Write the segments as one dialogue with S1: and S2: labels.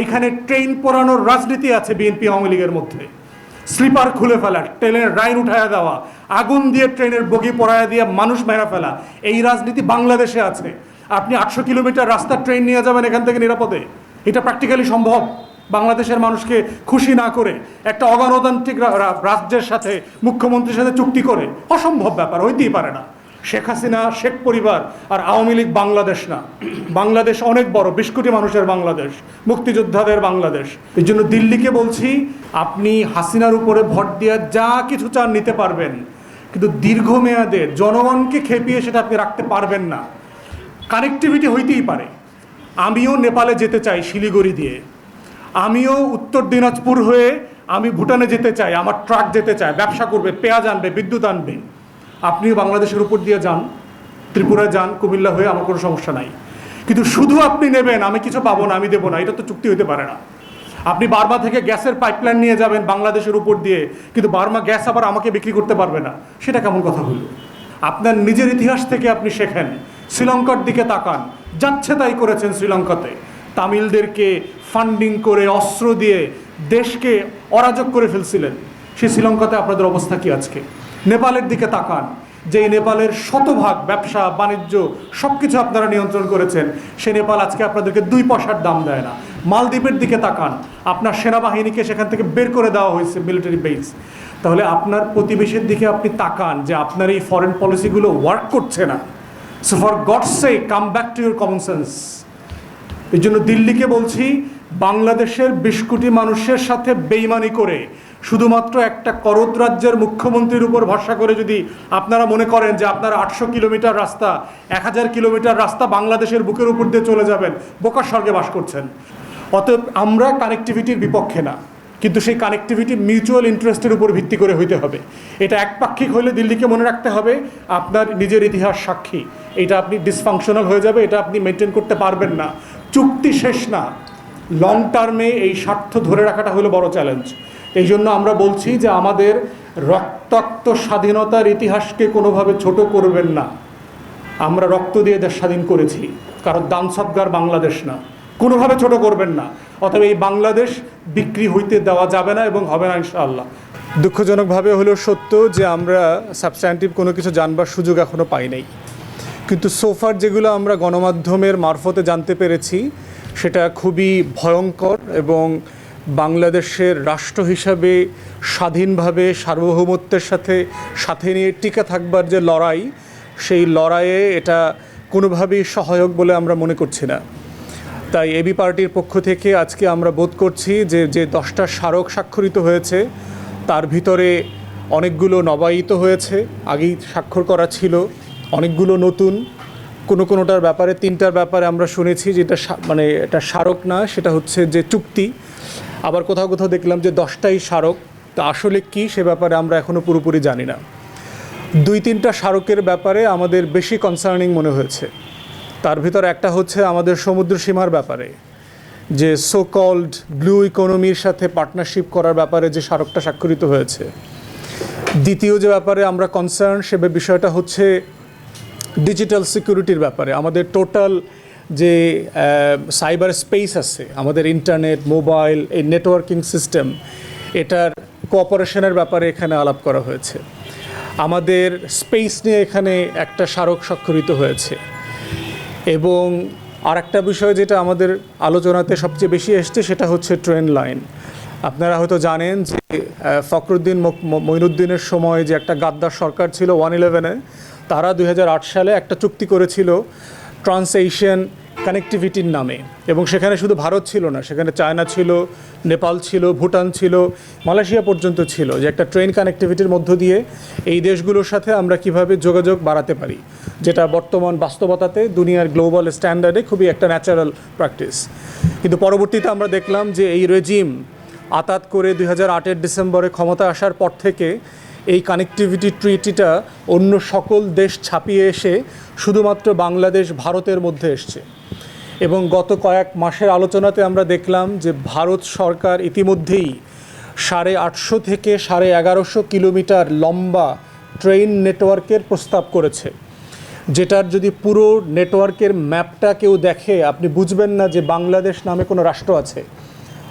S1: এইখানে ট্রেন পড়ানোর রাজনীতি আছে বিএনপি আওয়ামী লীগের মধ্যে। স্লিপার খুলে ফেলা, ট্রেনের রাইন উঠায়া দেওয়া, আগুন দিয়ে ট্রেনের বগি পরায়া দিয়ে মানুষ মেরা ফেলা, এই রাজনীতি বাংলাদেশে আছে। আপনি আটশো কিলোমিটার রাস্তা ট্রেন নিয়ে যাবেন এখান থেকে নিরাপদে। এটা প্র্যাকটিক্যালি সম্ভব। বাংলাদেশের মানুষকে খুশি না করে একটা অগণতান্ত্রিক রাজ্যের সাথে, মুখ্যমন্ত্রীর সাথে চুক্তি করে। অসম্ভব ব্যাপার, হইতেই পারে না। শেখ হাসিনা, শেখ পরিবার আর আওয়ামী লীগ বাংলাদেশ না। বাংলাদেশ অনেক বড়, বিশ কোটি মানুষের বাংলাদেশ, মুক্তিযোদ্ধাদের বাংলাদেশ। এই জন্য দিল্লিকে বলছি, আপনি হাসিনার উপরে ভোট দিয়ে যা কিছু চান নিতে পারবেন। কিন্তু দীর্ঘমেয়াদে জনগণকে খেপিয়ে সেটা আপনি রাখতে পারবেন না। কানেক্টিভিটি হইতেই পারে। আমিও নেপালে যেতে চাই শিলিগুড়ি দিয়ে। আমিও উত্তর দিনাজপুর হয়ে আমি ভুটানে যেতে চাই, আমার ট্রাক যেতে চাই ব্যবসা করবে, পেঁয়াজ আনবে, বিদ্যুৎ আনবে। আপনিও বাংলাদেশের উপর দিয়ে যান ত্রিপুরা যান, কুমিল্লা হয়ে আমার কোনো সমস্যা নাই। কিন্তু শুধু আপনি নেবেন, আমি কিছু পাবো না, আমি দেবো না, এটা তো চুক্তি হতে পারে না। আপনি বার্মা থেকে গ্যাসের পাইপলাইন নিয়ে যাবেন বাংলাদেশের উপর দিয়ে, কিন্তু বার্মা গ্যাস আবার আমাকে বিক্রি করতে পারবে না, সেটা কেমন কথা হলো? আপনার নিজের ইতিহাস থেকে আপনি শেখেন, শ্রীলঙ্কার দিকে তাকান, যাচ্ছে তাই করেছেন শ্রীলঙ্কাতে। তামিলদেরকে ফান্ডিং করে, অস্ত্র দিয়ে দেশকে অরাজক করে ফেলছিলেন। সেই শ্রীলঙ্কাতে আপনাদের অবস্থা কি আজকে? নেপালের দিকে তাকান। যে নেপালের শতভাগ ব্যবসা, বাণিজ্য সব কিছু আপনারা নিয়ন্ত্রণ করেছেন সে নেপাল আজকে আপনাদেরকে দুই পয়সার দাম দেয় না। মালদ্বীপের দিকে তাকান। আপনার সেনাবাহিনীকে সেখান থেকে বের করে দেওয়া হয়েছে মিলিটারি বেস তাহলে আপনার প্রতিবেশীর দিকে আপনি তাকান যে আপনার এই ফরেন পলিসিগুলো ওয়ার্ক করছে না। So for God's sake come back to your common sense এই জন্য দিল্লিকে বলছি, বাংলাদেশের বিশ কোটি মানুষের সাথে বেইমানি করে শুধুমাত্র একটা করদ রাজ্যের মুখ্যমন্ত্রীর উপর ভরসা করে যদি আপনারা মনে করেন যে আপনারা আটশো কিলোমিটার রাস্তা, এক হাজার কিলোমিটার রাস্তা বাংলাদেশের বুকের উপর দিয়ে চলে যাবেন বোকার স্বর্গে বাস করছেন। অতএব আমরা কানেক্টিভিটির বিপক্ষে না, কিন্তু সেই কানেক্টিভিটি মিউচুয়াল ইন্টারেস্টের উপর ভিত্তি করে হইতে হবে। এটা একপাক্ষিক হলে দিল্লিকে মনে রাখতে হবে, আপনার নিজের ইতিহাস সাক্ষী। এটা আপনি ডিসফাংশনাল হয়ে যাবে, এটা আপনি মেনটেন করতে পারবেন না। চুক্তি শেষ না। লং টার্মে এই স্বার্থ ধরে রাখাটা হলো বড় চ্যালেঞ্জ এই জন্য আমরা বলছি যে আমাদের রক্তাক্ত স্বাধীনতার ইতিহাসকে কোনোভাবে ছোট করবেন না। আমরা রক্ত দিয়ে দেশ স্বাধীন করেছি, কারণ দান সৎগার বাংলাদেশ না। কোনোভাবে ছোট করবেন না অথবা এই বাংলাদেশ বিক্রি হইতে দেওয়া যাবে না এবং হবে না ইনশাআল্লাহ। দুঃখজনকভাবে হলো সত্য যে আমরা সাবস্ট্যান্টিভ কোনো কিছু জানবার সুযোগ এখনও পাই নাই। কিন্তু সোফার যেগুলো আমরা গণমাধ্যমের মারফতে জানতে পেরেছি, সেটা খুবই ভয়ঙ্কর এবং বাংলাদেশের রাষ্ট্র হিসাবে স্বাধীনভাবে সার্বভৌমত্বের সাথে সাথে নিয়ে টিকে থাকবার যে লড়াই, সেই লড়াইয়ে এটা কোনোভাবেই সহায়ক বলে আমরা মনে করছি না। তাই এবি পার্টির পক্ষ থেকে আজকে আমরা বোধ করছি যে যে দশটা স্মারক স্বাক্ষরিত হয়েছে, তার ভিতরে অনেকগুলো নবায়িত হয়েছে, আগেই স্বাক্ষর করা ছিল, অনেকগুলো নতুন। কোনো কোনোটার ব্যাপারে, তিনটার ব্যাপারে আমরা শুনেছি যেটা মানে এটা স্মারক না, সেটা হচ্ছে যে চুক্তি। আবার কোথাও কোথাও দেখলাম যে দশটাই স্মারক। তা আসলে কি সে ব্যাপারে আমরা এখনও পুরোপুরি জানি না। দুই তিনটা স্মারকের ব্যাপারে আমাদের বেশি কনসার্নিং মনে হয়েছে। তার ভিতর একটা হচ্ছে আমাদের সমুদ্র সীমার ব্যাপারে। যে সো কল্ড ব্লু ইকোনমির সাথে পার্টনারশিপ করার ব্যাপারে যে স্মারকটা স্বাক্ষরিত হয়েছে। দ্বিতীয় যে ব্যাপারে আমরা কনসার্ন সে বিষয়টা হচ্ছে ডিজিটাল সিকিউরিটির ব্যাপারে। আমাদের টোটাল যে সাইবার স্পেস আছে, আমাদের ইন্টারনেট মোবাইল এই নেটওয়ার্কিং সিস্টেম এটার কোঅপারেশনের ব্যাপারে এখানে আলাপ করা হয়েছে। আমাদের স্পেস নিয়ে এখানে একটা স্মারক স্বাক্ষরিত হয়েছে। এবং আর একটা বিষয় যেটা আমাদের আলোচনাতে সবচেয়ে বেশি এসছে, সেটা হচ্ছে ট্রেন লাইন আপনারা হয়তো জানেন যে ফখরুদ্দিন মঈনুদ্দিনের সময় যে একটা গাদ্দার সরকার ছিল ওয়ান ইলেভেনে, তারা দুই হাজার আট সালে একটা চুক্তি করেছিল ট্রান্স এশিয়ান কানেক্টিভিটির নামে। এবং সেখানে শুধু ভারত ছিল না, সেখানে চায়না ছিল, নেপাল ছিল, ভুটান ছিল, মালয়েশিয়া পর্যন্ত ছিল যে একটা ট্রেন কানেক্টিভিটির মধ্য দিয়ে এই দেশগুলোর সাথে আমরা কীভাবে যোগাযোগ বাড়াতে পারি, যেটা বর্তমান বাস্তবতাতে দুনিয়ার গ্লোবাল স্ট্যান্ডার্ডে খুবই একটা ন্যাচারাল প্র্যাকটিস। কিন্তু পরবর্তীতে আমরা দেখলাম যে এই রেজিম আতাত করে দুই হাজার ডিসেম্বরে ক্ষমতা আসার পর থেকে এই কানেক্টিভিটি ট্রিটিটা অন্য সকল দেশ ছাপিয়ে এসে শুধুমাত্র বাংলাদেশ, ভারতের মধ্যে এসছে। এবং গত কয়েক মাসের আলোচনাতে আমরা দেখলাম যে ভারত সরকার ইতিমধ্যেই সাড়ে আটশো থেকে সাড়ে এগারোশো কিলোমিটার লম্বা ট্রেন নেটওয়ার্কের প্রস্তাব করেছে। যেটার যদি পুরো নেটওয়ার্কের ম্যাপটা কেউ দেখে, আপনি বুঝবেন না যে বাংলাদেশ নামে কোনো রাষ্ট্র আছে।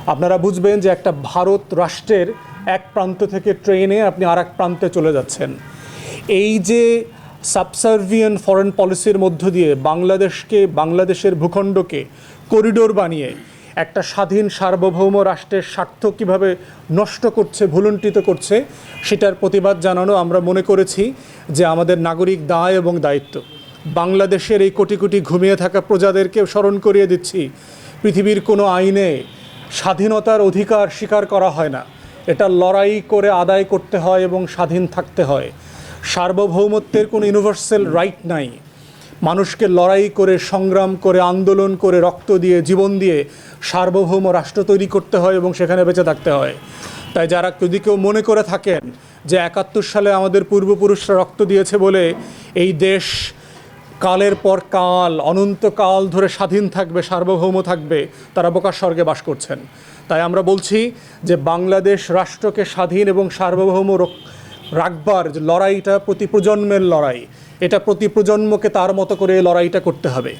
S1: আপনারা বুঝবেন যে একটা ভারত রাষ্ট্রের এক প্রান্ত থেকে ট্রেনে আপনি আর এক প্রান্তে চলে যাচ্ছেন। এই যে সাবসার্ভিয়ান ফরেন পলিসির মধ্য দিয়ে বাংলাদেশকে, বাংলাদেশের ভূখণ্ডকে করিডোর বানিয়ে একটা স্বাধীন সার্বভৌম রাষ্ট্রের স্বার্থ কীভাবে নষ্ট করছে, ভুলুণ্ঠিত করছে, সেটার প্রতিবাদ জানানো আমরা মনে করেছি যে আমাদের নাগরিক দায় এবং দায়িত্ব। বাংলাদেশের এই কোটি কোটি ঘুমিয়ে থাকা প্রজাদেরকে স্মরণ করিয়ে দিচ্ছি, পৃথিবীর কোনো আইনে স্বাধীনতার অধিকার স্বীকার করা হয় না। এটা লড়াই করে আদায় করতে হয় এবং স্বাধীন থাকতে হয়। সার্বভৌমত্বের কোনো ইউনিভার্সাল রাইট নাই। মানুষকে লড়াই করে, সংগ্রাম করে, আন্দোলন করে, রক্ত দিয়ে, জীবন দিয়ে সার্বভৌম রাষ্ট্র তৈরি করতে হয় এবং সেখানে বেঁচে থাকতে হয়। তাই যারা যদি কেউ মনে করে থাকেন যে একাত্তর সালে আমাদের পূর্বপুরুষরা রক্ত দিয়েছে বলে এই দেশ কালের পর কাল অনন্তকাল ধরে স্বাধীন থাকবে, সার্বভৌম থাকবে, তারা বোকার স্বর্গে বাস করছেন। তাই আমরা বলছি যে বাংলাদেশ রাষ্ট্রকে স্বাধীন এবং সার্বভৌম রাখবার যে লড়াইটা প্রতি প্রজন্মের লড়াই, এটা প্রতি প্রজন্মকে তার মতো করে লড়াইটা করতে হবে।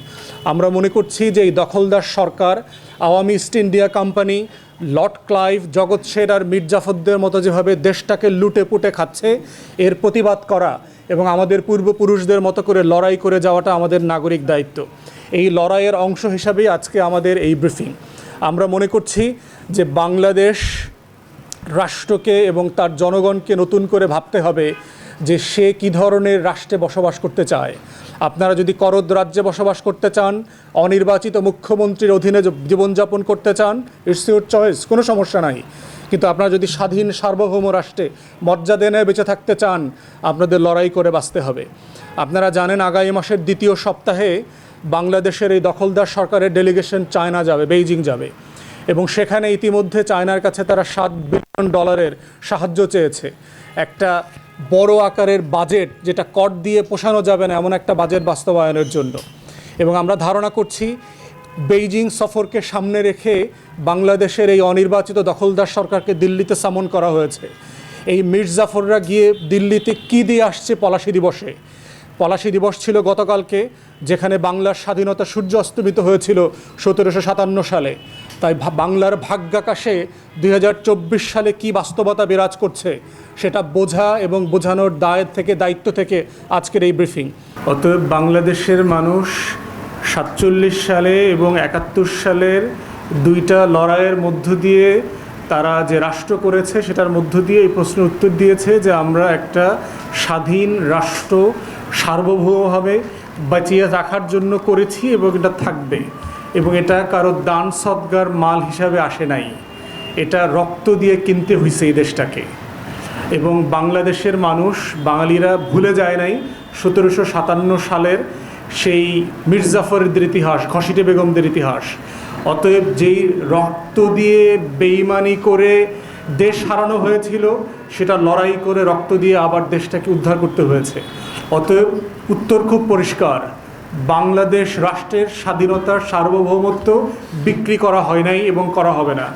S1: আমরা মনে করছি যে এই দখলদার সরকার, Awami East India company, Lord Clive, Jagat Seth আর মির্জাফরদের মতো যেভাবে দেশটাকে লুটে পুটে খাচ্ছে, এর প্রতিবাদ করা এবং আমাদের পূর্বপুরুষদের মতো করে লড়াই করে যাওয়াটা আমাদের নাগরিক দায়িত্ব। এই লড়াইয়ের অংশ হিসাবেই আজকে আমাদের এই ব্রিফিং। আমরা মনে করছি যে বাংলাদেশ রাষ্ট্রকে এবং তার জনগণকে নতুন করে ভাবতে হবে যে সে কী ধরনের রাষ্ট্রে বসবাস করতে চায়। আপনারা যদি করদ রাজ্যে বসবাস করতে চান, অনির্বাচিত মুখ্যমন্ত্রীর অধীনে জীবনযাপন করতে চান ইটস ইউর চয়েস কোনো সমস্যা নাই। কিন্তু আপনারা যদি স্বাধীন সার্বভৌম রাষ্ট্রে মর্যাদা নিয়ে বেঁচে থাকতে চান, আপনাদের লড়াই করে বাঁচতে হবে। আপনারা জানেন আগামী মাসের দ্বিতীয় সপ্তাহে বাংলাদেশের এই দখলদার সরকারের ডেলিগেশন চায়না যাবে, বেইজিং যাবে। এবং সেখানে ইতিমধ্যে চায়নার কাছে তারা সাত বিলিয়ন ডলারের সাহায্য চেয়েছে। একটা বড় আকারের বাজেট যেটা কর দিয়ে পোষানো যাবে না, এমন একটা বাজেট বাস্তবায়নের জন্য। এবং আমরা ধারণা করছি বেইজিং সফরকে সামনে রেখে বাংলাদেশের এই অনির্বাচিত দখলদার সরকারকে দিল্লিতে সামন করা হয়েছে। এই মির্জাফররা গিয়ে দিল্লিতে কী দিয়ে আসছে পলাশি দিবসে? পলাশী দিবস ছিল গতকালকে, যেখানে বাংলার স্বাধীনতা সূর্য অস্তমিত হয়েছিল সতেরোশো সাতান্ন সালে। তাই বাংলার ভাগ্যাকাশে দুই হাজার চব্বিশ সালে কি বাস্তবতা বিরাজ করছে, সেটা বোঝা এবং বোঝানোর দায়ের থেকে, দায়িত্ব থেকে আজকের এই ব্রিফিং। অতএব বাংলাদেশের মানুষ সাতচল্লিশ সালে এবং একাত্তর সালের দুইটা লড়াইয়ের মধ্য দিয়ে তারা যে রাষ্ট্র করেছে সেটার মধ্য দিয়ে এই প্রশ্নের উত্তর দিয়েছে যে আমরা একটা স্বাধীন রাষ্ট্র সার্বভৌমভাবে বাঁচিয়ে রাখার জন্য করেছি এবং এটা থাকবে এবং এটা কারও দান সদ্গার মাল হিসাবে আসে নাই। এটা রক্ত দিয়ে কিনতে হয়েছে এই দেশটাকে। এবং বাংলাদেশের মানুষ, বাঙালিরা ভুলে যায় নাই সতেরোশো সাতান্ন সালের সেই মির্জাফরদের ইতিহাস, ঘসিটে বেগমদের ইতিহাস। অতএব যেই রক্ত দিয়ে বেইমানি করে দেশ হারানো হয়েছিল, সেটা লড়াই করে রক্ত দিয়ে আবার দেশটাকে উদ্ধার করতে হয়েছে। অতএব উত্তর খুব পরিষ্কার, বাংলাদেশ রাষ্ট্রের স্বাধীনতার সার্বভৌমত্ব বিক্রি করা হয় নাই এবং করা হবে না।